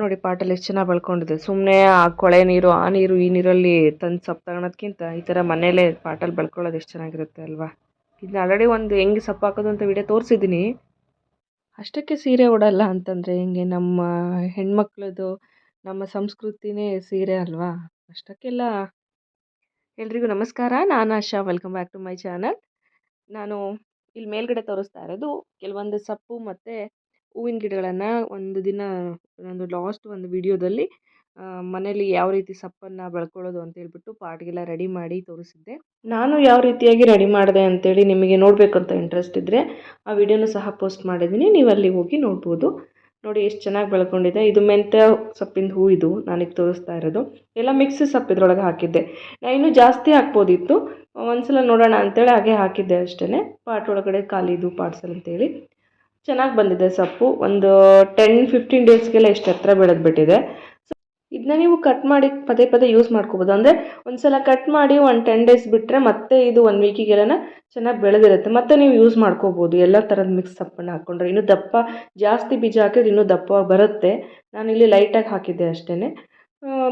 ನೋಡಿ ಪಾಟಲ್ಲಿ ಎಷ್ಟು ಚೆನ್ನಾಗಿ ಬೆಳ್ಕೊಂಡಿದೆ. ಸುಮ್ಮನೆ ಆ ಕೊಳೆ ನೀರು, ಆ ನೀರು, ಈ ನೀರಲ್ಲಿ ತಂದು ಸೊಪ್ಪು ತಗೊಳೋದ್ಕಿಂತ ಈ ಥರ ಮನೇಲೇ ಪಾಟಲ್ಲಿ ಬೆಳ್ಕೊಳ್ಳೋದು ಎಷ್ಟು ಚೆನ್ನಾಗಿರುತ್ತೆ ಅಲ್ವಾ? ಇದನ್ನ ಆಲ್ರೆಡಿ ಒಂದು ಹೆಂಗೆ ಸೊಪ್ಪು ಹಾಕೋದು ಅಂತ ವಿಡಿಯೋ ತೋರಿಸಿದ್ದೀನಿ. ಅಷ್ಟಕ್ಕೆ ಸೀರೆ ಉಡಲ್ಲ ಅಂತಂದರೆ ಹೆಂಗೆ ನಮ್ಮ ಹೆಣ್ಮಕ್ಳದ್ದು ನಮ್ಮ ಸಂಸ್ಕೃತಿನೇ ಸೀರೆ ಅಲ್ವಾ? ಅಷ್ಟಕ್ಕೆಲ್ಲ. ಎಲ್ರಿಗೂ ನಮಸ್ಕಾರ. ನಾನು Asha. Welcome back to my channel ನಾನು ಇಲ್ಲಿ ಮೇಲ್ಗಡೆ ತೋರಿಸ್ತಾ ಇರೋದು ಕೆಲವೊಂದು ಸೊಪ್ಪು ಮತ್ತು ಹೂವಿನ ಗಿಡಗಳನ್ನು ಒಂದು ದಿನ, ಒಂದು ಲಾಸ್ಟ್ ಒಂದು ವಿಡಿಯೋದಲ್ಲಿ ಮನೇಲಿ ಯಾವ ರೀತಿ ಸೊಪ್ಪನ್ನು ಬೆಳ್ಕೊಳ್ಳೋದು ಅಂತ ಹೇಳ್ಬಿಟ್ಟು ಪಾಟ್ಗೆಲ್ಲ ರೆಡಿ ಮಾಡಿ ತೋರಿಸಿದ್ದೆ. ನಾನು ಯಾವ ರೀತಿಯಾಗಿ ರೆಡಿ ಮಾಡಿದೆ ಅಂತೇಳಿ ನಿಮಗೆ ನೋಡಬೇಕು ಅಂತ ಇಂಟ್ರೆಸ್ಟ್ ಇದ್ದರೆ ಆ ವಿಡಿಯೋನು ಸಹ ಪೋಸ್ಟ್ ಮಾಡಿದ್ದೀನಿ. ನೀವು ಅಲ್ಲಿ ಹೋಗಿ ನೋಡ್ಬೋದು. ನೋಡಿ ಎಷ್ಟು ಚೆನ್ನಾಗಿ ಬೆಳ್ಕೊಂಡಿದೆ. ಇದು ಮೆಂತ್ಯ ಸೊಪ್ಪಿನ ಹೂ ಇದು. ನಾನೀಗ ತೋರಿಸ್ತಾ ಇರೋದು. ಎಲ್ಲ ಮಿಕ್ಸ್ ಸೊಪ್ಪು ಇದ್ರೊಳಗೆ ಹಾಕಿದ್ದೆ. ನಾನು ಇನ್ನೂ ಜಾಸ್ತಿ ಹಾಕ್ಬೋದಿತ್ತು. ಒಂದ್ಸಲ ನೋಡೋಣ ಅಂತೇಳಿ ಹಾಗೆ ಹಾಕಿದ್ದೆ ಅಷ್ಟೇ ಪಾಟ್ ಒಳಗಡೆ ಖಾಲಿದು ಪಾರ್ಸಲ್ ಅಂತೇಳಿ. ಚೆನ್ನಾಗಿ ಬಂದಿದೆ ಸೊಪ್ಪು. ಒಂದು ಟೆನ್ ಫಿಫ್ಟೀನ್ ಡೇಸ್ಗೆಲ್ಲ ಎಷ್ಟು ಹತ್ರ ಬೆಳೆದ್ಬಿಟ್ಟಿದೆ. ಸೊ ಇದನ್ನ ನೀವು ಕಟ್ ಮಾಡಿ ಪದೇ ಪದೇ ಯೂಸ್ ಮಾಡ್ಕೋಬೋದು. ಅಂದರೆ ಒಂದು ಸಲ ಕಟ್ ಮಾಡಿ ಒಂದು ಟೆನ್ ಡೇಸ್ ಬಿಟ್ಟರೆ ಮತ್ತೆ ಇದು ಒನ್ ವೀಕಿಗೆಲ್ಲ ಚೆನ್ನಾಗಿ ಬೆಳೆದಿರುತ್ತೆ. ಮತ್ತೆ ನೀವು ಯೂಸ್ ಮಾಡ್ಕೋಬೋದು. ಎಲ್ಲ ಥರದ ಮಿಕ್ಸ್ ಸೊಪ್ಪನ್ನು ಹಾಕ್ಕೊಂಡ್ರೆ ಇನ್ನೂ ದಪ್ಪ, ಜಾಸ್ತಿ ಬೀಜ ಹಾಕಿದ್ರೆ ಇನ್ನೂ ದಪ್ಪವಾಗಿ ಬರುತ್ತೆ. ನಾನಿಲ್ಲಿ ಲೈಟಾಗಿ ಹಾಕಿದ್ದೆ ಅಷ್ಟೇ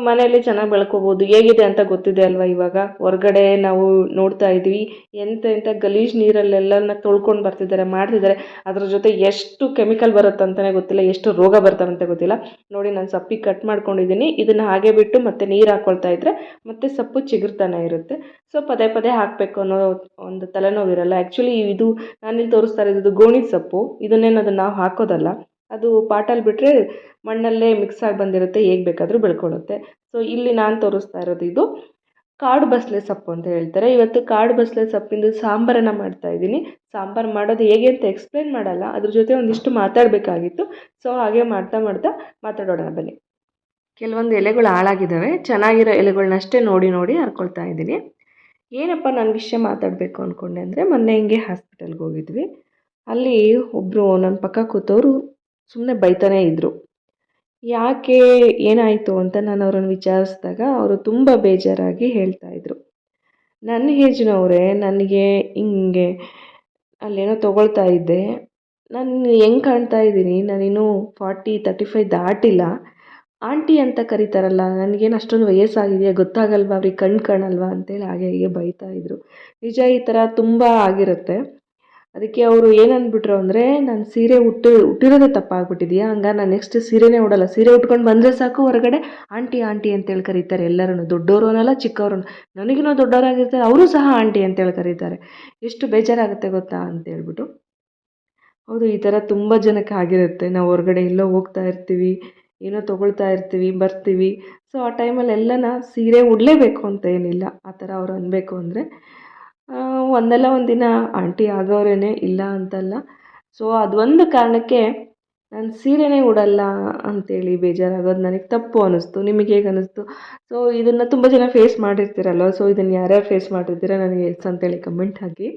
ಮನೆಯಲ್ಲಿ ಚೆನ್ನಾಗಿ ಬೆಳ್ಕೋಬೋದು. ಹೇಗಿದೆ ಅಂತ ಗೊತ್ತಿದೆ ಅಲ್ವಾ ಇವಾಗ? ಹೊರ್ಗಡೆ ನಾವು ನೋಡ್ತಾ ಇದ್ವಿ. ಎಂತ ಗಲೀಜು ನೀರಲ್ಲೆಲ್ಲನ ತೊಳ್ಕೊಂಡು ಬರ್ತಿದ್ದಾರೆ ಮಾಡ್ತಿದ್ದಾರೆ ಅದ್ರ ಜೊತೆ ಎಷ್ಟು ಕೆಮಿಕಲ್ ಬರುತ್ತೆ ಅಂತಲೇ ಗೊತ್ತಿಲ್ಲ, ಎಷ್ಟು ರೋಗ ಬರ್ತಾವಂತ ಗೊತ್ತಿಲ್ಲ. ನೋಡಿ, ನಾನು ಸೊಪ್ಪಿಗೆ ಕಟ್ ಮಾಡ್ಕೊಂಡಿದ್ದೀನಿ ಇದನ್ನು ಹಾಗೆ ಬಿಟ್ಟು ಮತ್ತೆ ನೀರು ಹಾಕ್ಕೊಳ್ತಾ ಇದ್ದರೆ ಮತ್ತೆ ಸೊಪ್ಪು ಚಿಗುರ್ತಾನೆ ಇರುತ್ತೆ. ಸೊ, ಪದೇ ಪದೇ ಹಾಕಬೇಕು ಅನ್ನೋ ಒಂದು ತಲೆನೋವಿರಲ್ಲ. ಆ್ಯಕ್ಚುಲಿ ಇದು ನಾನಿಲ್ಲಿ ತೋರಿಸ್ತಾ ಇರೋದು ಗೋಣಿ ಸೊಪ್ಪು. ಇದನ್ನೇನದು ನಾವು ಹಾಕೋದಲ್ಲ. ಅದು ಪಾಟಲ್ಲಿ ಬಿಟ್ಟರೆ ಮಣ್ಣಲ್ಲೇ ಮಿಕ್ಸ್ ಆಗಿ ಬಂದಿರುತ್ತೆ, ಹೇಗೆ ಬೇಕಾದರೂ ಬೆಳ್ಕೊಳ್ಳುತ್ತೆ. ಸೊ ಇಲ್ಲಿ ನಾನು ತೋರಿಸ್ತಾ ಇರೋದು ಇದು. ಕಾಡು ಬಸಳೆ ಸೊಪ್ಪು ಅಂತ ಹೇಳ್ತಾರೆ. ಇವತ್ತು ಕಾಡು ಬಸಳೆ ಸೊಪ್ಪಿಂದು ಸಾಂಬಾರನ್ನು ಮಾಡ್ತಾ ಇದ್ದೀನಿ. ಸಾಂಬಾರು ಮಾಡೋದು ಹೇಗೆ ಅಂತ ಎಕ್ಸ್ಪ್ಲೇನ್ ಮಾಡಲ್ಲ, ಅದ್ರ ಜೊತೆ ಒಂದಿಷ್ಟು ಮಾತಾಡಬೇಕಾಗಿತ್ತು. ಸೊ ಹಾಗೆ ಮಾಡ್ತಾ ಮಾಡ್ತಾ ಮಾತಾಡೋಣ, ಬನ್ನಿ. ಕೆಲವೊಂದು ಎಲೆಗಳು ಹಾಳಾಗಿದ್ದಾವೆ. ಚೆನ್ನಾಗಿರೋ ಎಲೆಗಳನ್ನಷ್ಟೇ ನೋಡಿ ನೋಡಿ ಹರ್ಕೊಳ್ತಾ ಇದ್ದೀನಿ. ಏನಪ್ಪ ನಾನು ವಿಷಯ ಮಾತಾಡಬೇಕು ಅಂದ್ಕೊಂಡೆ ಅಂದರೆ ಮೊನ್ನೆ ಹಿಂಗೆ ಹಾಸ್ಪಿಟಲ್ಗೆ ಹೋಗಿದ್ವಿ. ಅಲ್ಲಿ ಒಬ್ಬರು ನನ್ನ ಪಕ್ಕ ಕೂತವರು ಸುಮ್ಮನೆ ಬೈತಾನೇ ಇದ್ದರು ಯಾಕೆ ಏನಾಯಿತು ಅಂತ ನಾನು ಅವ್ರನ್ನ ವಿಚಾರಿಸಿದಾಗ ಅವರು ತುಂಬ ಬೇಜಾರಾಗಿ ಹೇಳ್ತಾ ಹೇಳ್ತಾಯಿದ್ರು ನನ್ನ ಏಜ್ನವರೇ ನನಗೆ ಹಿಂಗೆ ಅಲ್ಲೇನೋ ತೊಗೊಳ್ತಾ ಇದ್ದೆ. ನಾನು ಹೆಂಗೆ ಕಾಣ್ತಾ ಇದ್ದೀನಿ? ನಾನಿನ್ನೂ ಫಾರ್ಟಿ ತರ್ಟಿ ಫೈವ್ ದಾಟಿಲ್ಲ. ಆಂಟಿ ಅಂತ ಕರೀತಾರಲ್ಲ, ನನಗೇನು ಅಷ್ಟೊಂದು ವಯಸ್ಸಾಗಿದೆಯಾ? ಗೊತ್ತಾಗಲ್ವಾ? ಅವ್ರಿಗೆ ಕಣ್ಣು ಕಾಣಲ್ವಾ? ಅಂತೇಳಿ ಹಾಗೆ ಹೀಗೆ ಬೈತಾ ಇದ್ದರು ನಿಜ ಈ ಥರ ತುಂಬ ಆಗಿರುತ್ತೆ. ಅದಕ್ಕೆ ಅವರು ಏನು ಅಂದರೆ, ನಾನು ಸೀರೆ ಉಟ್ಟು, ಉಟ್ಟಿರೋದೇ ತಪ್ಪಾಗ್ಬಿಟ್ಟಿದೆಯಾ? ಹಂಗ ನಾನು ನೆಕ್ಸ್ಟ್ ಸೀರೆನೇ ಉಡಲ್ಲ. ಸೀರೆ ಉಟ್ಕೊಂಡು ಬಂದರೆ ಸಾಕು, ಹೊರಗಡೆ ಆಂಟಿ ಆಂಟಿ ಅಂತೇಳಿ ಕರೀತಾರೆ ಎಲ್ಲರೂ ದೊಡ್ಡವರು ಅನ್ನಲ್ಲ ಚಿಕ್ಕವರು ನನಗಿನ್ನೂ ದೊಡ್ಡವರಾಗಿರ್ತಾರೆ, ಅವರು ಸಹ ಆಂಟಿ ಅಂತೇಳಿ ಕರೀತಾರೆ. ಎಷ್ಟು ಬೇಜಾರಾಗುತ್ತೆ ಗೊತ್ತಾ? ಅಂತೇಳ್ಬಿಟ್ಟು ಹೌದು, ಈ ಥರ ತುಂಬ ಜನಕ್ಕೆ ಆಗಿರುತ್ತೆ. ನಾವು ಹೊರಗಡೆ ಎಲ್ಲೋ ಹೋಗ್ತಾ ಇರ್ತೀವಿ, ಏನೋ ತೊಗೊಳ್ತಾ ಇರ್ತೀವಿ, ಬರ್ತೀವಿ. ಸೊ ಆ ಟೈಮಲ್ಲಿ ಎಲ್ಲನ ಸೀರೆ ಉಡಲೇಬೇಕು ಅಂತ ಏನಿಲ್ಲ. ಆ ಥರ ಅವ್ರು ಅನ್ನಬೇಕು ಅಂದರೆ. ಒಂದಲ್ಲ ಒಂದಿನ ಆಂಟಿ ಆಗೋರೇನೆ ಇಲ್ಲ ಅಂತಲ್ಲ. ಸೊ ಅದೊಂದು ಕಾರಣಕ್ಕೆ ನಾನು ಸೀರೆನೇ ಉಡಲ್ಲ ಅಂತೇಳಿ ಬೇಜಾರಾಗೋದು ನನಗೆ ತಪ್ಪು ಅನ್ನಿಸ್ತು ನಿಮಗೆ ಹೇಗೆ ಅನ್ನಿಸ್ತು ಸೊ ಇದನ್ನು ತುಂಬ ಜನ ಫೇಸ್ ಮಾಡಿರ್ತೀರಲ್ವ? ಸೊ ಇದನ್ನು ಯಾರ್ಯಾರು ಫೇಸ್ ಮಾಡಿರ್ತೀರ ನನಗೆ ಎಸ್ ಅಂತೇಳಿ ಕಮೆಂಟ್ ಹಾಕಿ.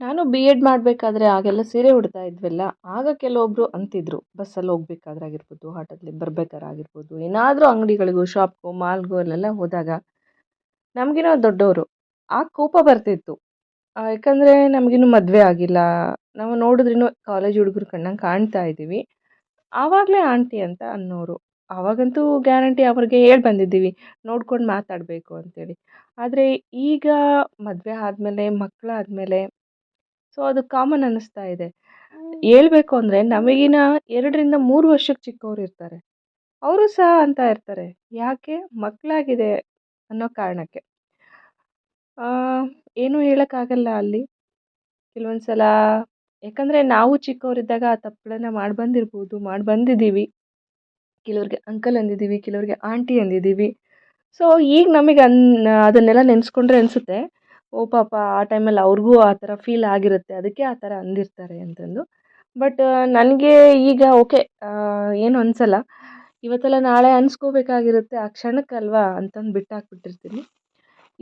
ನಾನು ಬಿ ಎಡ್ ಮಾಡಬೇಕಾದ್ರೆ ಆಗೆಲ್ಲ ಸೀರೆ ಉಡ್ತಾ ಇದ್ವಲ್ಲ. ಆಗ ಕೆಲವೊಬ್ಬರು ಅಂತಿದ್ರು, ಬಸ್ಸಲ್ಲಿ ಹೋಗ್ಬೇಕಾದ್ರೆ ಆಗಿರ್ಬೋದು ಆಟೋದಲ್ಲಿ ಬರ್ಬೇಕಾದ್ರೆ ಆಗಿರ್ಬೋದು ಏನಾದರೂ ಅಂಗಡಿಗಳಿಗೂ ಶಾಪ್ಗೂ ಮಾಲ್ಗೂ ಅಲ್ಲೆಲ್ಲ ಹೋದಾಗ ನಮಗಿನ್ನೂ ದೊಡ್ಡವರು. ಆ ಕೋಪ ಬರ್ತಿತ್ತು. ಯಾಕಂದರೆ ನಮಗಿನ್ನು ಮದುವೆ ಆಗಿಲ್ಲ. ನಾವು ನೋಡಿದ್ರೂ ಕಾಲೇಜ್ ಹುಡುಗರು ಕಣ್ಣಂಗೆ ಕಾಣ್ತಾ ಇದ್ದೀವಿ. ಆವಾಗಲೇ ಆಂಟಿ ಅಂತ ಅನ್ನೋರು. ಆವಾಗಂತೂ ಗ್ಯಾರಂಟಿ ಅವ್ರಿಗೆ ಹೇಳಿ ಬಂದಿದ್ದೀವಿ, ನೋಡ್ಕೊಂಡು ಮಾತಾಡಬೇಕು ಅಂತೇಳಿ. ಆದರೆ ಈಗ ಮದುವೆ ಆದಮೇಲೆ ಮಕ್ಕಳಾದ್ಮೇಲೆ ಸೊ ಅದು ಕಾಮನ್ ಅನ್ನಿಸ್ತಾ ಇದೆ. ಹೇಳ್ಬೇಕು ಅಂದರೆ ನಮಗಿನ ಎರಡರಿಂದ ಮೂರು ವರ್ಷಕ್ಕೆ ಚಿಕ್ಕವ್ರು ಇರ್ತಾರೆ. ಅವರು ಸಹ ಅಂತ ಇರ್ತಾರೆ. ಯಾಕೆ? ಮಕ್ಕಳಾಗಿದೆ ಅನ್ನೋ ಕಾರಣಕ್ಕೆ. ಏನೂ ಹೇಳೋಕ್ಕಾಗಲ್ಲ ಅಲ್ಲಿ. ಕೆಲವೊಂದು ಸಲ ಯಾಕಂದರೆ ನಾವು ಚಿಕ್ಕವರಿದ್ದಾಗ ಆ ತಪ್ಪುಗಳನ್ನ ಮಾಡಿ ಬಂದಿರ್ಬೋದು ಮಾಡಿ ಬಂದಿದ್ದೀವಿ ಕೆಲವ್ರಿಗೆ ಅಂಕಲ್ ಅಂದಿದ್ದೀವಿ, ಕೆಲವ್ರಿಗೆ ಆಂಟಿ ಅಂದಿದ್ದೀವಿ. ಸೊ ಈಗ ನಮಗೆ ಅನ್, ಅದನ್ನೆಲ್ಲ ನೆನೆಸ್ಕೊಂಡ್ರೆ ಅನಿಸುತ್ತೆ, ಓ ಪಾಪ ಆ ಟೈಮಲ್ಲಿ ಅವ್ರಿಗೂ ಆ ಥರ ಫೀಲ್ ಆಗಿರುತ್ತೆ, ಅದಕ್ಕೆ ಆ ಥರ ಅಂದಿರ್ತಾರೆ ಅಂತಂದು. ಬಟ್ ನನಗೆ ಈಗ ಓಕೆ ಏನು ಅನಿಸಲ್ಲ. ಇವತ್ತಲ್ಲ ನಾಳೆ ಅನ್ಸ್ಕೋಬೇಕಾಗಿರುತ್ತೆ, ಆ ಕ್ಷಣಕ್ಕಲ್ವಾ ಅಂತಂದು ಬಿಟ್ಟಾಕ್ಬಿಟ್ಟಿರ್ತೀನಿ.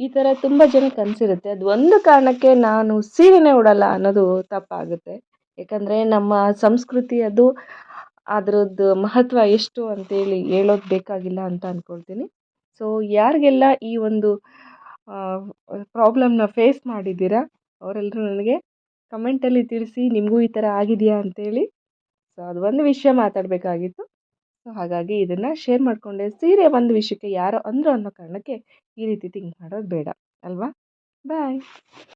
ಈ ಥರ ತುಂಬ ಜನ ಅನಿಸಿರುತ್ತೆ. ಅದು ಒಂದು ಕಾರಣಕ್ಕೆ ನಾನು ಸೀರೆನೇ ಉಡಲ್ಲ ಅನ್ನೋದು ತಪ್ಪಾಗುತ್ತೆ. ಯಾಕಂದರೆ ನಮ್ಮ ಸಂಸ್ಕೃತಿ ಅದು ಅದರದ್ದು ಮಹತ್ವ ಎಷ್ಟು ಅಂತೇಳಿ ಹೇಳೋದು ಬೇಕಾಗಿಲ್ಲ ಅಂತ ಅಂದ್ಕೊಳ್ತೀನಿ ಸೊ ಯಾರಿಗೆಲ್ಲ ಈ ಒಂದು ಪ್ರಾಬ್ಲಮ್ನ ಫೇಸ್ ಮಾಡಿದ್ದೀರಾ ಅವರೆಲ್ಲರೂ ನನಗೆ ಕಮೆಂಟಲ್ಲಿ ತಿಳಿಸಿ ನಿಮಗೂ ಈ ಥರ ಆಗಿದೆಯಾ ಅಂತೇಳಿ. ಸೊ ಅದು ಒಂದು ವಿಷಯ ಮಾತಾಡಬೇಕಾಗಿತ್ತು. ಸೊ, ಹಾಗಾಗಿ ಇದನ್ನು ಶೇರ್ ಮಾಡಿಕೊಂಡೆ. ಸೀರೆ ಒಂದು ವಿಷಯಕ್ಕೆ ಯಾರೋ ಅಂದರು ಅನ್ನೋ ಕಾರಣಕ್ಕೆ ಈ ರೀತಿ ಥಿಂಕ್ ಮಾಡೋದು ಬೇಡ. ಅಲ್ವಾ? ಬಾಯ್